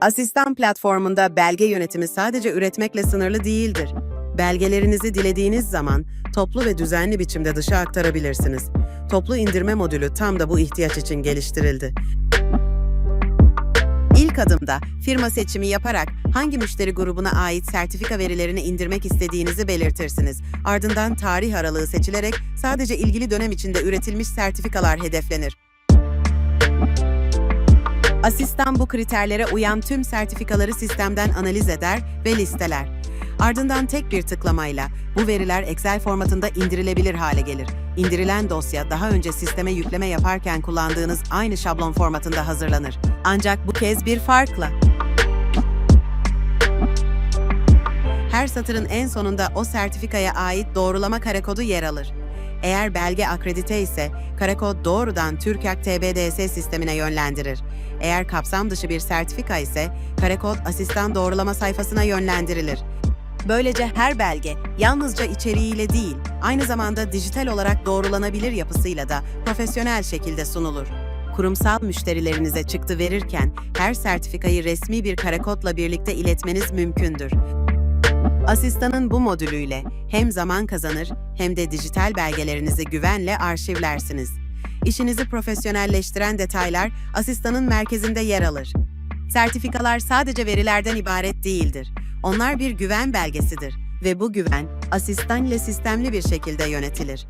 Asistan platformunda belge yönetimi sadece üretmekle sınırlı değildir. Belgelerinizi dilediğiniz zaman toplu ve düzenli biçimde dışa aktarabilirsiniz. Toplu indirme modülü tam da bu ihtiyaç için geliştirildi. İlk adımda firma seçimi yaparak hangi müşteri grubuna ait sertifika verilerini indirmek istediğinizi belirtirsiniz. Ardından tarih aralığı seçilerek sadece ilgili dönem içinde üretilmiş sertifikalar hedeflenir. Asistan bu kriterlere uyan tüm sertifikaları sistemden analiz eder ve listeler. Ardından tek bir tıklamayla bu veriler Excel formatında indirilebilir hale gelir. İndirilen dosya daha önce sisteme yükleme yaparken kullandığınız aynı şablon formatında hazırlanır. Ancak bu kez bir farkla. Her satırın en sonunda o sertifikaya ait doğrulama karekodu yer alır. Eğer belge akredite ise karekod doğrudan TÜRKAK TBDS sistemine yönlendirir. Eğer kapsam dışı bir sertifika ise karekod asistan doğrulama sayfasına yönlendirilir. Böylece her belge yalnızca içeriğiyle değil, aynı zamanda dijital olarak doğrulanabilir yapısıyla da profesyonel şekilde sunulur. Kurumsal müşterilerinize çıktı verirken her sertifikayı resmi bir karekodla birlikte iletmeniz mümkündür. Asistanın bu modülüyle hem zaman kazanır hem de dijital belgelerinizi güvenle arşivlersiniz. İşinizi profesyonelleştiren detaylar asistanın merkezinde yer alır. Sertifikalar sadece verilerden ibaret değildir. Onlar bir güven belgesidir ve bu güven asistan ile sistemli bir şekilde yönetilir.